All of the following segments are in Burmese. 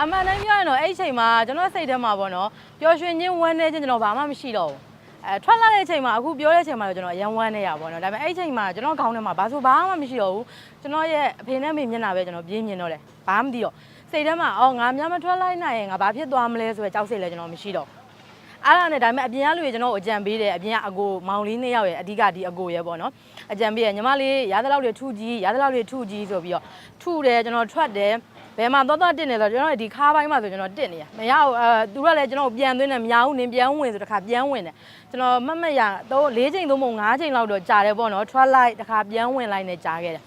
အမှန်တမ်းပြောရင်တော့အဲ့ဒီအချိန်မှာကျွန်တော်စိတ်ထဲမှာပေါ့နော်ပျော်ရွှင်ခြင်းဝမ်းနည်းခြင်းကျွန်တော်ဘာမှမရှိတော့ဘူးအဲထွက်လာတဲ့အချိန်မှာအခုပြောတဲ့အချိန်မှာတော့ကျွန်တော်အရန်ဝမ်းနေရပါတော့ဒါပေမဲ့အဲ့ဒီအချိန်မှာကျွန်တော်ခေါင်းထဲမှာဘာဆိုဘာမှမရှိတော့ဘူးကျွန်တော်ရဲ့အဖေနဲ့မေမျက်နှာပဲကျွန်တော်ပြင်းမြင်တော့တယ်ဘာမှမသိတော့စိတ်ထဲမှာအော်ငါများမထွက်လိုက်နိုင်ရင်ငါဘာဖြစ်သွားမလဲဆိုတဲ့ကြောက်စိတ်လည်းကျွန်တော်မရှိတော့အဲ့ဒါနဲ့ဒါပေမဲ့အပြင်ကလူတွေကျွန်တော်ကိုအကြံပေးတယ်အပြင်ကအကိုမောင်လေးနှစ်ယောက်ရဲ့အဓိကဒီအကိုရဲ့ပေါ့နော်အကြံပေးရညီမလေးရသလောက်တွေထုကြည့်ရသလောက်တွေထုကြည့်ဆိုပြီးတော့ထုတယ်ကျွန်တော်ထွက်တယ် ဘယ်မှာသွားသွားတက်နေလဲကျွန်တော်ဒီခါပိုင်းမှာဆိုကျွန်တော်တက်နေရမရဘူးအဲသူကလည်းကျွန်တော်ပြန်သွင်းတယ်မရဘူးနင်ပြန်ဝင်ဆိုတခါပြန်ဝင်တယ်ကျွန်တော်မတ်မတ်ရတော့၄ချိန်သုံးပုံ၅ချိန်လောက်တော့ကြာတယ်ပေါ့နော်ထွက်လိုက်တခါပြန်ဝင်လိုက်နဲ့ကြာခဲ့တယ်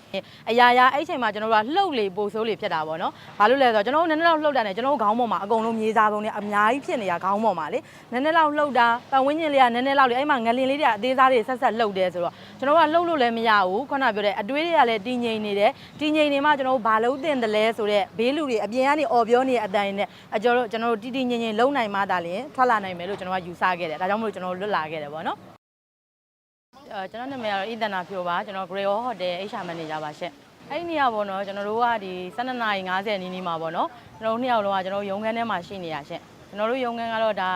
အရာရာအဲ့ချိန်မှာကျွန်တော်တို့ကလှုပ်လေပို့ဆိုးလေဖြစ်တာပေါ့နော်ဘာလို့လဲဆိုတော့ကျွန်တော်တို့နည်းနည်းလောက်လှုပ်တာနဲ့ကျွန်တော်တို့ခေါင်းပေါ်မှာအကုန်လုံးမြေစာပုံတွေအများကြီးဖြစ်နေရခေါင်းပေါ်မှာလေနည်းနည်းလောက်လှုပ်တာပတ်ဝန်းကျင်လေးကနည်းနည်းလောက်လေအဲ့မှာငလင်လေးတွေကအသေးစားတွေဆက်ဆက်လှုပ်တယ်ဆိုတော့ကျွန်တော်ကလှုပ်လို့လည်းမရဘူးခုနပြောတဲ့အတွေးတွေကလည်းတည်ငြိမ်နေတယ်တည်ငြိမ်နေမှကျွန်တော်တို့ဘာလို့တင်တယ်လဲဆိုတော့ဘေးလူတွေအပြင်ကနေအော်ပြောနေတဲ့အတိုင်းနဲ့အကျော်တို့ကျွန်တော်တို့တည်တည်ငြိမ်ငြိမ်လုံနိုင်မှသာလျှင်ထွက်လာနိုင်မယ်လို့ကျွန်တော်ကယူဆခဲ့တယ်ဒါကြောင့်မလို့ကျွန်တော်တို့လွတ်လာခဲ့တယ်ပေါ့နော်အဲကျွန်တော်နာမည်ကတော့ဣဒနာဖြိုပါကျွန်တော် Grey Hotel HR Manager ပါရှင့်အဲ့ဒီနေရာပေါ့နော်ကျွန်တော်တို့ကဒီ12နာရီ50နီးနီးမှာပေါ့နော်ကျွန်တော်တို့နှစ်ယောက်လုံးကကျွန်တော်တို့ရုံးခန်းထဲမှာရှိနေရရှင့်ကျွန်တော်တို့ရုံးခန်းကတော့ဒါ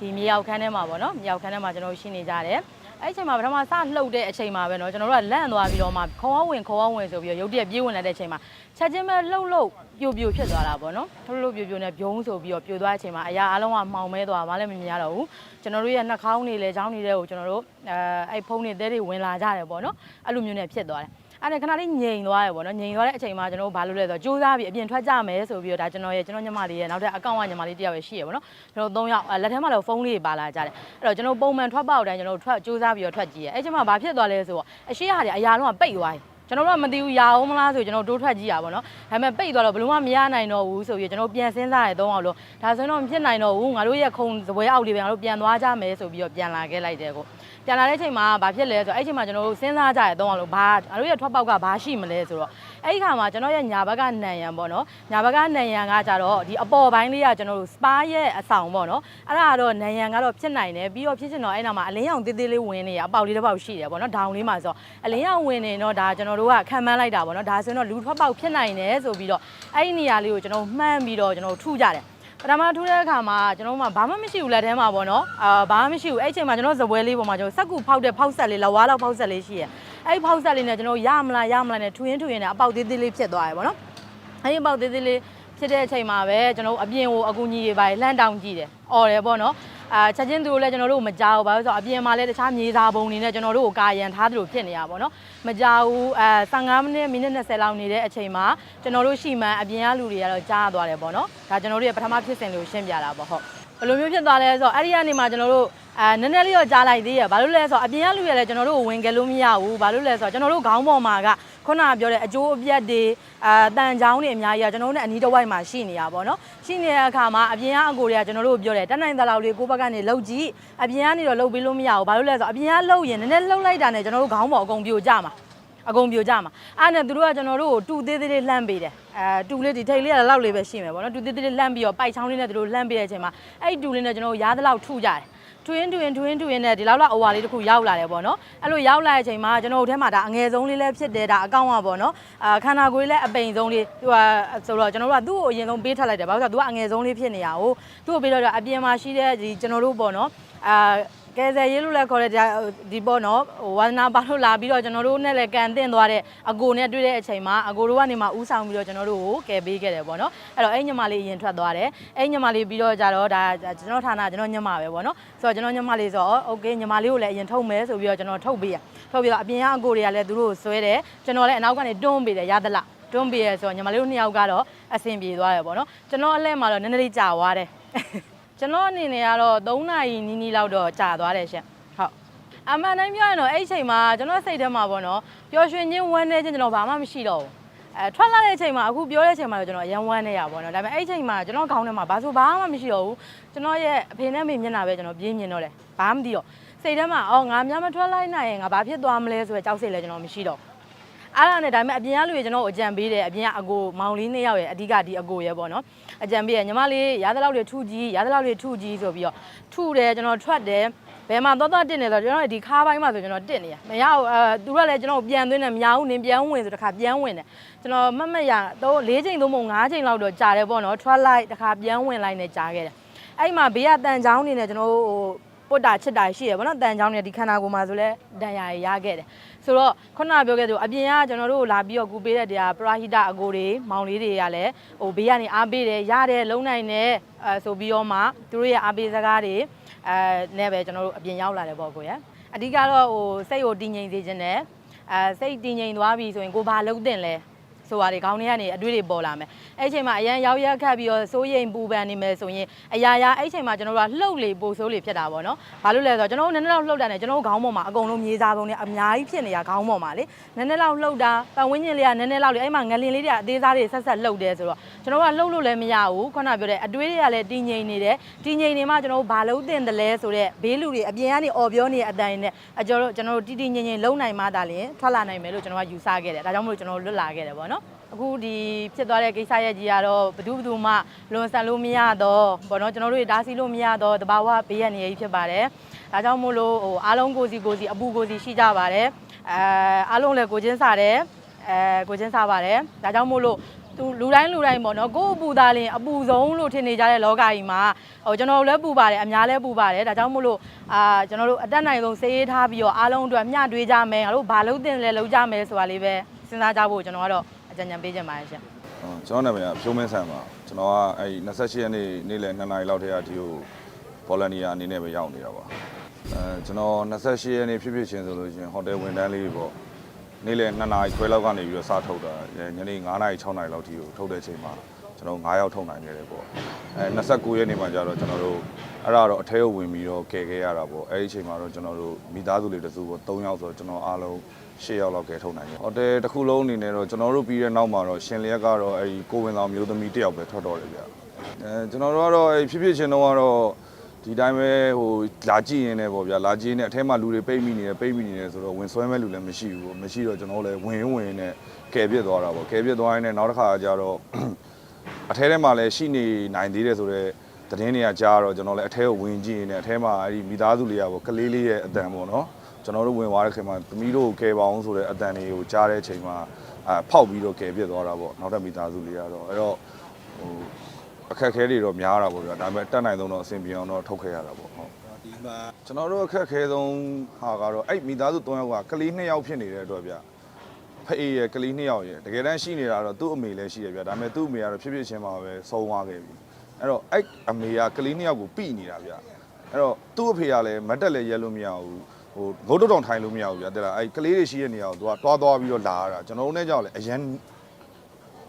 ဒီမြေရောက်ခန်းထဲမှာပေါ့နော်မြေရောက်ခန်းထဲမှာကျွန်တော်တို့ရှိနေကြတယ် အဲ့ဒီအချိန်မှာပထမစလှုပ်တဲ့အချိန်မှာပဲเนาะကျွန်တော်တို့ကလန့်သွားပြီးတော့မှခေါင်းဝင်ခေါင်းဝင်ဆိုပြီးတော့ရုတ်တရက်ပြေးဝင်လာတဲ့အချိန်မှာချက်ချင်းပဲလှုပ်လှုပ်ပြိုပြိုဖြစ်သွားတာပေါ့နော်လှုပ်လှုပ်ပြိုပြိုနဲ့ဘုံဆိုပြီးတော့ပြိုသွားတဲ့အချိန်မှာအရာအလုံးကမှောင်မဲသွားမှလည်းမမြင်ရတော့ဘူးကျွန်တော်တို့ရဲ့နှာခေါင်းတွေလည်းချောင်းတွေလည်းကိုကျွန်တော်တို့အဲအဲ့ဖုန်းတွေတဲတွေဝင်လာကြတယ်ပေါ့နော်အဲ့လိုမျိုးနဲ့ဖြစ်သွားတယ် အဲ့ဒါခဏလေးငြိမ်သွားတယ်ပေါ့နော်ငြိမ်သွားတဲ့အချိန်မှာကျွန်တော်တို့ဘာလုပ်လဲဆိုတော့စူးစမ်းပြီးအပြင်ထွက်ကြမယ်ဆိုပြီးတော့ဒါကျွန်တော်ရဲ့ကျွန်တော်ညီမလေးရဲ့နောက်ထပ်အကောင့်ကညီမလေးတယောက်ရဲ့ရှိရပေါ့နော်ကျွန်တော်၃ယောက်လက်ထဲမှာလည်းဖုန်းလေးတွေပါလာကြတယ်အဲ့တော့ကျွန်တော်ပုံမှန်ထွက်ပေါက်တိုင်းကျွန်တော်ထွက်စူးစမ်းပြီးတော့ထွက်ကြည့်ရအဲ့ချိန်မှာဘာဖြစ်သွားလဲဆိုတော့အရှိရဟာတွေအရာလုံးကပိတ်သွားတယ်ကျွန်တော်တို့ကမသိဘူးရအောင်မလားဆိုကျွန်တော်တိုးထွက်ကြည့်ရပါတော့ဒါပေမဲ့ပိတ်သွားတော့ဘယ်လို့မှမရနိုင်တော့ဘူးဆိုပြီးကျွန်တော်ပြန်စင်းစားရတော့အောင်လို့ဒါဆိုရင်တော့မဖြစ်နိုင်တော့ဘူးငါတို့ရဲ့ခုံစပွဲအောက်လေးပဲငါတို့ပြန်သွားကြမယ်ဆိုပြီးတော့ပြန်လာခဲ့လိုက်တယ်ကို ပြန်လာတဲ့အချိန်မှာဘာဖြစ်လဲဆိုတော့အဲ့ချိန်မှာကျွန်တော်တို့စဉ်းစားကြရတော့အောင်လို့ဘာငါတို့ရဲ့ထွက်ပေါက်ကဘာရှိမလဲဆိုတော့အဲ့ဒီခါမှာကျွန်တော်ရဲ့ညာဘက်ကနံရံပေါ့နော်ညာဘက်ကနံရံကကြတော့ဒီအပေါ်ပိုင်းလေးကကျွန်တော်တို့စပါရဲ့အဆောင်ပေါ့နော်အဲ့ဒါကတော့နံရံကတော့ဖြစ်နိုင်တယ်ပြီးတော့ဖြစ်ချင်တော့အဲ့နောက်မှာအလင်းရောင်သေးသေးလေးဝင်နေရအပေါက်လေးတစ်ပေါက်ရှိတယ်ပေါ့နော်ဒေါင်လေးမှာဆိုတော့အလင်းရောင်ဝင်နေတော့ဒါကျွန်တော်တို့ကခံမှန်းလိုက်တာပေါ့နော်ဒါဆိုရင်တော့လူထွက်ပေါက်ဖြစ်နိုင်တယ်ဆိုပြီးတော့အဲ့ဒီနေရာလေးကိုကျွန်တော်မှန်းပြီးတော့ကျွန်တော်ထုကြတယ် ပထမထူးတဲ့အခါမှာကျွန်တော်မှဘာမှမရှိဘူးလက်ထဲမှာပေါ့နော်အာဘာမှမရှိဘူးအဲ့ချိန်မှာကျွန်တော်ဇပွဲလေးပေါ်မှာကျွန်တော်စက်ကူဖောက်တဲ့ဖောက်ဆက်လေးလဝါလောက်ဖောက်ဆက်လေးရှိရဲ့အဲ့ဖောက်ဆက်လေးနဲ့ကျွန်တော်ရမလားရမလားနဲ့ထူရင်းထူရင်းနဲ့အပေါက်သေးသေးလေးဖြစ်သွားတယ်ပေါ့နော်အဲ့ဒီအပေါက်သေးသေးလေး ဖြစ်တဲ့အချိန်မှာပဲကျွန်တော်အပြင်ကိုအကူကြီးတွေပါလှမ်းတောင်းကြည့်တယ်။អော်တယ်ပေါ့နော်။အာချက်ချင်းသူတို့လည်းကျွန်တော်တို့ကိုမကြောက်ဘူး။ဘာလို့လဲဆိုတော့အပြင်မှာလည်းတခြားမြေစာပုံတွေနဲ့ကျွန်တော်တို့ကိုကာရန်ထားသလိုဖြစ်နေရပါပေါ့နော်။မကြောက်ဘူး။အဲ15မိနစ်မိနစ်20လောက်နေတဲ့အချိန်မှာကျွန်တော်တို့ရှိမှန်အပြင်ကလူတွေကတော့ကြားသွားတယ်ပေါ့နော်။ဒါကျွန်တော်တို့ရဲ့ပထမဖြစ်စဉ်လို့ရှင်းပြတာပေါ့ဟုတ်။ဘယ်လိုမျိုးဖြစ်သွားလဲဆိုတော့အဲ့ဒီကနေမှကျွန်တော်တို့အဲနည်းနည်းလေးတော့ကြားလိုက်သေးရဘာလို့လဲဆိုတော့အပြင်ကလူရလည်းကျွန်တော်တို့ကိုဝင်ကြလို့မရဘူးဘာလို့လဲဆိုတော့ကျွန်တော်တို့ခေါင်းပေါ်မှာက ခုနကပြောတဲ့အကျိုးအပြတ်တွေအာတန်ချောင်းတွေအများကြီးကကျွန်တော်တို့နဲ့အနီးတစ်ဝိုက်မှာရှိနေရပါတော့ရှိနေတဲ့အခါမှာအပြင်ကအကိုတွေကကျွန်တော်တို့ကိုပြောတယ်တက်နိုင်သလောက်လေးကိုယ့်ဘက်ကနေလှုပ်ကြည့်အပြင်ကနေတော့လှုပ်ပြီးလို့မရဘူးဘာလို့လဲဆိုတော့အပြင်ကလှုပ်ရင်နည်းနည်းလှုပ်လိုက်တာနဲ့ကျွန်တော်တို့ခေါင်းပေါ်အကုန်ပြိုကျမှာအကုန်ပြိုကြမှာအဲ့နဲ့သူတို့ကကျွန်တော်တို့ကိုတူသေးသေးလေးလှမ်းပေးတယ်အဲတူလေးဒီထိတ်လေးကလောက်လေးပဲရှိမယ်ပေါ့နော်တူသေးသေးလေးလှမ်းပြီးတော့ပိုက်ချောင်းလေးနဲ့သူတို့လှမ်းပေးတဲ့အချိန်မှာအဲ့ဒီတူလေးနဲ့ကျွန်တော်တို့ရားသလောက်ထုကြတယ် ထွင်းထွင်းထွင်းထွင်းနဲ့ဒီလောက်လောက်အဝါလေးတစ်ခုရောက်လာတယ်ပေါ့နော်အဲ့လိုရောက်လာတဲ့အချိန်မှာကျွန်တော်တို့ထဲမှာဒါအငယ်ဆုံးလေးလည်းဖြစ်တယ်ဒါအကောင့်ကပေါ့နော်အာခန္ဓာကိုယ်လေးလည်းအပိန်ဆုံးလေးသူကဆိုတော့ကျွန်တော်တို့ကသူ့ကိုအရင်ဆုံးပေးထပ်လိုက်တယ်ဘာလို့လဲဆိုတော့သူကအငယ်ဆုံးလေးဖြစ်နေရအောင်သူ့ကိုပေးတော့အပြင်မှာရှိတဲ့ဒီကျွန်တော်တို့ပေါ့နော်အာ ကယ်ဆယ်ရေးလို့လည်းခေါ်တဲ့ဒီပေါ့နော်ဟိုဝန္ဒနာပါလို့လာပြီးတော့ကျွန်တော်တို့နဲ့လည်းကန်တင်သွားတဲ့အကိုနဲ့တွေ့တဲ့အချိန်မှာအကိုတို့ကနေမှဥဆောင်ပြီးတော့ကျွန်တော်တို့ကိုကယ်ပေးခဲ့တယ်ပေါ့နော်အဲ့တော့အဲ့ညမလေးအရင်ထွက်သွားတယ်အဲ့ညမလေးပြီးတော့ကြတော့ဒါကျွန်တော်ဌာနကျွန်တော်ညမပဲပေါ့နော်ဆိုတော့ကျွန်တော်ညမလေးဆိုတော့ okay ညမလေးကိုလည်းအရင်ထုတ်မယ်ဆိုပြီးတော့ကျွန်တော်ထုတ်ပေးရထုတ်ပြီးတော့အပြင်ကအကိုတွေကလည်းသူတို့ကိုဆွဲတယ်ကျွန်တော်လည်းအနောက်ကနေတွန်းပေးတယ်ရသလားတွန်းပေးရဆိုတော့ညမလေးတို့နှစ်ယောက်ကတော့အဆင်ပြေသွားတယ်ပေါ့နော်ကျွန်တော်အလှည့်မှာတော့နည်းနည်းလေးကြာသွားတယ် ကျွန်တော်အနေနဲ့ကတော့3နာရီနီးနီးလောက်တော့ကြာသွားတယ်ရှင်ဟုတ်အမှန်တိုင်းပြောရင်တော့အဲ့ဒီအချိန်မှာကျွန်တော်စိတ်ထဲမှာပေါ့နော်ပျော်ရွှင်ခြင်းဝမ်းနည်းခြင်းကျွန်တော်ဘာမှမရှိတော့ဘူးအဲထွက်လာတဲ့အချိန်မှာအခုပြောတဲ့အချိန်မှာတော့ကျွန်တော်အရန်ဝမ်းနေရပါတော့ဒါပေမဲ့အဲ့ဒီအချိန်မှာကျွန်တော်ခေါင်းထဲမှာဘာဆိုဘာမှမရှိတော့ဘူးကျွန်တော်ရဲ့အဖေနဲ့မေမျက်နှာပဲကျွန်တော်ပြင်းမြင်တော့တယ်ဘာမှမသိတော့စိတ်ထဲမှာအော်ငါများမထွက်လိုက်နိုင်ရင်ငါဘာဖြစ်သွားမလဲဆိုတဲ့ကြောက်စိတ်လည်းကျွန်တော်မရှိတော့ အဲ့ဒါနဲ့ဒါပေမဲ့အပြင်ကလူတွေကျွန်တော်ကိုအကြံပေးတယ်အပြင်ကအကိုမောင်လေးနှစ်ယောက်ရဲ့အဓိကဒီအကိုရဲ့ပေါ့နော်အကြံပေးရညီမလေးရသလောက်တွေထုကြည့်ရသလောက်တွေထုကြည့်ဆိုပြီးတော့ထုတယ်ကျွန်တော်ထွက်တယ်ဘဘယ်မှာသွားသွားတက်နေလဲဆိုတော့ကျွန်တော်ဒီခါပိုင်းမှာဆိုကျွန်တော်တက်နေရမရဘူးအဲသူကလည်းကျွန်တော်ပြန်သွင်းတယ်မရဘူးနင်ပြန်ဝင်ဆိုတခါပြန်ဝင်တယ်ကျွန်တော်မတ်မတ်ရတော့၄ချိန်သုံးပုံ၅ချိန်လောက်တော့ကြာတယ်ပေါ့နော်ထွက်လိုက်တခါပြန်ဝင်လိုက်နဲ့ကြာခဲ့တယ်အဲ့မှာဘေးကတန်ချောင်းနေနဲ့ကျွန်တော်ဟို ပုတ်တာချစ်တာရှိရပေါ့နော်တန်ချောင်းနေဒီခန္ဓာကိုယ်မှာဆိုလဲဒဏ်ရာရခဲ့တယ်ဆိုတော့ခုနကပြောခဲ့သလိုအပြင်ကကျွန်တော်တို့လာပြီးတော့ကူပေးတဲ့တရားပရာဟိတအကိုတွေမောင်လေးတွေကလည်းဟိုဘေးကနေအားပေးတယ်ရတယ်လုံနိုင်တယ်အဲဆိုပြီးတော့မှသူတို့ရဲ့အားပေးစကားတွေအဲနဲ့ပဲကျွန်တော်တို့အပြင်ရောက်လာတယ်ပေါ့ကိုရအဓိကတော့ဟိုစိတ်ကိုတည်ငြိမ်စေခြင်းနဲ့အဲစိတ်တည်ငြိမ်သွားပြီဆိုရင်ကိုဘာလုပ်တင်လဲ ဆိုတာတွေခေါင်းထဲကနေအတွေ့တွေပေါ်လာမယ်အဲ့အချိန်မှာအရန်ရောက်ရက်ခတ်ပြီးတော့စိုးရိမ်ပူပန်နေမယ်ဆိုရင်အရာရာအဲ့အချိန်မှာကျွန်တော်တို့ကလှုပ်လေပိုဆိုးလေဖြစ်တာပေါ့နော်ဘာလို့လဲဆိုတော့ကျွန်တော်တို့နည်းနည်းလောက်လှုပ်တာနဲ့ကျွန်တော်တို့ခေါင်းပေါ်မှာအကုန်လုံးမြေစာပုံတွေအများကြီးဖြစ်နေတာခေါင်းပေါ်မှာလေနည်းနည်းလောက်လှုပ်တာပတ်ဝန်းကျင်လေးကနည်းနည်းလောက်လေအဲ့မှာငလင်လေးတွေကအသေးစားတွေဆက်ဆက်လှုပ်တယ်ဆိုတော့ကျွန်တော်တို့ကလှုပ်လို့လည်းမရဘူးခုနပြောတဲ့အတွေးတွေကလည်းတည်ငြိမ်နေတယ်တည်ငြိမ်နေမှကျွန်တော်တို့ဘာလို့တင်တယ်လဲဆိုတော့ဘေးလူတွေအပြင်ကနေអော်ပြောနေတဲ့အတိုင်းနဲ့အကျော်တို့ကျွန်တော်တို့တည်တည်ငြိမ်ငြိမ်လုံနိုင်မှသာလျှင်ထွက်လာနိုင်မယ်လို့ကျွန်တော်ကယူဆခဲ့တယ်ဒါကြောင့်မို့လို့ကျွန်တော်တို့လွတ်လာခဲ့တယ်ပေါ့နော် အခုဒီဖြစ်သွားတဲ့ကိစ္စရဲ့ကြီးကတော့ဘယ်သူဘယ်သူမှလွန်ဆန်လို့မရတော့ဘောနော်ကျွန်တော်တို့ဒါစီလို့မရတော့တဘာဝဘေးရနေရေးဖြစ်ပါတယ်ဒါကြောင့်မို့လို့ဟိုအားလုံးကိုစီကိုစီအပူကိုစီရှိကြပါတယ်အဲအားလုံးလည်းကိုချင်းစားတယ်အဲကိုချင်းစားပါတယ်ဒါကြောင့်မို့လို့သူလူတိုင်းလူတိုင်းပေါ့နော်ကိုယ့်အပူသားလင်အပူဆုံးလို့ထင်နေကြတဲ့လောကကြီးမှာဟိုကျွန်တော်တို့လည်းပူပါတယ်အများလည်းပူပါတယ်ဒါကြောင့်မို့လို့အာကျွန်တော်တို့အတက်နိုင်ဆုံးစေးထားပြီးတော့အားလုံးအတွက်မျှတွေးကြမယ်ငါတို့ဘာလုပ်တင်လဲလုပ်ကြမယ်ဆိုတာလေးပဲစဉ်းစားကြဖို့ကျွန်တော်ကတော့ အကြံဉာဏ်ပေးချင်ပါတယ်ရှင်ဟုတ်ကျွန်တော်နာမည်ကဖြိုးမင်းဆန်ပါကျွန်တော်ကအဲ့28ရက်နေ့နေ့လယ်2နာရီလောက်တည်းကဒီကိုဘောလနီယာအနေနဲ့ပဲရောက်နေတာပါအဲကျွန်တော်28ရက်နေ့ဖြစ်ဖြစ်ချင်းဆိုလို့ရှိရင်ဟိုတယ်ဝန်တန်းလေးပေါ့နေ့လယ်2နာရီခွဲလောက်ကနေပြီးတော့စထုတ်တာညနေ9နာရီ6နာရီလောက်ထိကိုထုတ်တဲ့အချိန်မှာကျွန်တော်9ရောက်ထုတ်နိုင်ခဲ့တယ်ပေါ့အဲ29ရက်နေ့မှာကျတော့ကျွန်တော်တို့အဲ့ဒါတော့အထဲကိုဝင်ပြီးတော့ကယ်ခဲ့ရတာပေါ့အဲ့ဒီအချိန်မှာတော့ကျွန်တော်တို့မိသားစုလေးတစုပေါ့3ယောက်ဆိုတော့ကျွန်တော်အားလုံး 10ယောက်လောက်ကယ်ထုတ်နိုင်တယ်ဟိုတယ်တစ်ခုလုံးအနေနဲ့တော့ကျွန်တော်တို့ပြီးတဲ့နောက်မှာတော့ရှင်လျက်ကတော့အဲ့ဒီကိုဝင်ဆောင်မျိုးသမီးတစ်ယောက်ပဲထွက်တော့တယ်ဗျအဲကျွန်တော်တို့ကတော့အဲ့ဖြစ်ဖြစ်ချင်းတော့ကတော့ဒီတိုင်းပဲဟိုလာကြည့်ရင်လည်းပေါ့ဗျာလာကြည့်ရင်အထဲမှာလူတွေပိတ်မိနေတယ်ပိတ်မိနေတယ်ဆိုတော့ဝင်ဆွဲမဲ့လူလည်းမရှိဘူးပေါ့မရှိတော့ကျွန်တော်လည်းဝင်ရင်ဝင်နဲ့ကယ်ပြစ်သွားတာပေါ့ကယ်ပြစ်သွားရင်လည်းနောက်တစ်ခါကျတော့အထဲထဲမှာလည်းရှိနေနိုင်သေးတယ်ဆိုတော့ သတင်းတွေကကြားတော့ကျွန်တော်လည်းအထဲကိုဝင်ကြည့်ရင်လည်းအထဲမှာအဲ့ဒီမိသားစုလေးရပေါ့ကလေးလေးရဲ့အတန်ပေါ့နော်ကျွန်တော်တို့ဝင်သွားတဲ့ခင်မှာသမီးတို့ကိုကယ်ပါအောင်ဆိုတဲ့အတန်တွေကိုကြားတဲ့အချိန်မှာအဖောက်ပြီးတော့ကယ်ပြစ်သွားတာပေါ့နောက်ထပ်မိသားစုလေးကတော့အဲ့တော့ဟိုအခက်အခဲတွေတော့များတာပေါ့ဗျာဒါပေမဲ့တက်နိုင်ဆုံးတော့အဆင်ပြေအောင်တော့ထုတ်ခဲ့ရတာပေါ့ဟုတ်ဒီမှာကျွန်တော်တို့အခက်အခဲဆုံးဟာကတော့အဲ့မိသားစု၃ယောက်ကကလေး၂ယောက်ဖြစ်နေတဲ့အတွက်ဗျဖေးရယ်ကလေး၂ယောက်ရယ်တကယ်တမ်းရှိနေတာတော့သူ့အမေလည်းရှိရဗျဒါပေမဲ့သူ့အမေကတော့ဖြစ်ဖြစ်ချင်းမှာပဲဆုံးသွားခဲ့ပြီ အဲ့တော့အဲ့အမေကကလေး၂ယောက်ကိုပြိနေတာဗျအဲ့တော့သူ့အဖေကလည်းမတ်တက်လည်းရဲလို့မရဘူးဟိုငုတ်တုတ်တောင်ထိုင်လို့မရဘူးဗျတဲ့လားအဲ့ကလေးတွေရှိတဲ့နေရာကိုသူကတွားသွားပြီးတော့လာရတာကျွန်တော်တို့နဲ့ကြောက်လည်းအရန်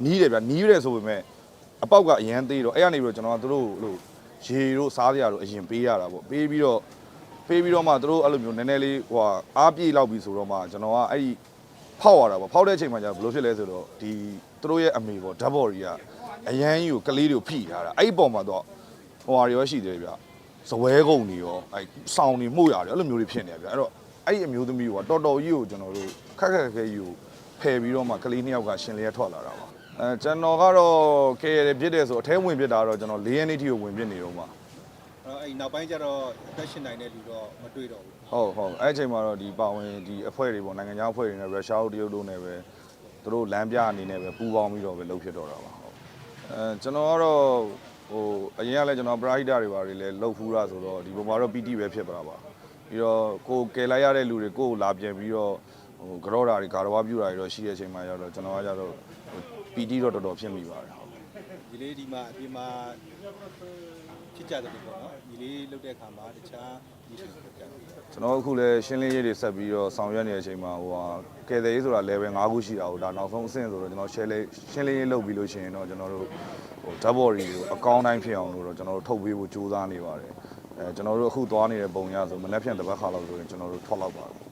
နီးတယ်ဗျနီးတယ်ဆိုပေမဲ့အပေါက်ကအရန်သေးတော့အဲ့ကနေပြီးတော့ကျွန်တော်ကသူတို့လို့ရေတို့စားစရာတို့အရင်ပေးရတာပေါ့ပေးပြီးတော့ပေးပြီးတော့မှသူတို့အဲ့လိုမျိုးနည်းနည်းလေးဟိုဟာအားပြေးလောက်ပြီဆိုတော့မှကျွန်တော်ကအဲ့ဒီဖောက်ရတာပေါ့ဖောက်တဲ့အချိန်မှာကျတော့ဘယ်လိုဖြစ်လဲဆိုတော့ဒီသူတို့ရဲ့အမေပေါ့ဓာတ်ဘော်ကြီးက အရန်ကြီးကိုကလေးတွေကိုဖိထားတာအဲ့ဒီပုံမှာတော့ဟိုဟာတွေရောရှိတယ်ဗျဇဝဲကုံတွေရောအဲ့စောင်းတွေမှုတ်ရတယ်အဲ့လိုမျိုးတွေဖြစ်နေတယ်ဗျအဲ့တော့အဲ့ဒီအမျိုးသမီးကတော်တော်ကြီးကိုကျွန်တော်တို့ခက်ခက်ခဲခဲကြီးကိုဖယ်ပြီးတော့မှကလေးနှစ်ယောက်ကရှင်လျက်ထွက်လာတာပါအဲကျွန်တော်ကတော့ကဲရပြစ်တယ်ဆိုအထဲဝင်ပြစ်တာတော့ကျွန်တော်၄ရက်နေ့ထိကိုဝင်ပြစ်နေတော့မှာအဲ့တော့အဲ့နောက်ပိုင်းကျတော့အသက်ရှင်နိုင်တဲ့လူတော့မတွေ့တော့ဘူးဟုတ်ဟုတ်အဲ့အချိန်မှာတော့ဒီပါဝင်ဒီအဖွဲ့တွေပေါ့နိုင်ငံခြားအဖွဲ့တွေနဲ့ရုရှားတို့တရုတ်တို့နဲ့ပဲသူတို့လမ်းပြအနေနဲ့ပဲပူးပေါင်းပြီးတော့ပဲလုပ်ဖြစ်တော့တာပါဟုတ် အဲကျွန်တော်ကတော့ဟိုအရင်ကလည်းကျွန်တော်ပရာဟိတတွေပါတွေလည်းလှုပ်ဖူးတာဆိုတော့ဒီပုံမှာတော့ PT ပဲဖြစ်ပါတာပါပြီးတော့ကိုကယ်လိုက်ရတဲ့လူတွေကိုလာပြန်ပြီးတော့ဟိုကြောတာတွေဂါရဝပြူတာတွေတော့ရှိတဲ့အချိန်မှာရောက်တော့ကျွန်တော်ကကြတော့ PT တော့တော်တော်ဖြစ်မိပါတယ်ဟုတ်ဒီလေးဒီမှာအပြင်မှာဖြစ်ကြတယ်လို့ပေါ့နော်ဒီလေးလုတ်တဲ့အခါမှာတခြားဒီလိုလုပ် ကြတယ်ကျွန်တော်အခုလည်းရှင်းလင်းရေးတွေဆက်ပြီးတော့ဆောင်ရွက်နေတဲ့အချိန်မှာဟိုဟာကယ်တယ်ရေးဆိုတာ level 5ခုရှိတာကိုဒါနောက်ဆုံးအဆင့်ဆိုတော့ကျွန်တော် share လေးရှင်းလင်းရေးလုပ်ပြီးလို့ရှိရင်တော့ကျွန်တော်တို့ဟို double တွေကိုအကောင်းတိုင်းဖြစ်အောင်လို့တော့ကျွန်တော်တို့ထုတ်ပေးဖို့ကြိုးစားနေပါတယ်အဲကျွန်တော်တို့အခုသွားနေတဲ့ပုံရဆိုမနေ့ဖြန်တစ်ပတ်ခါလောက်ဆိုရင်ကျွန်တော်တို့ထွက်လောက်ပါတယ်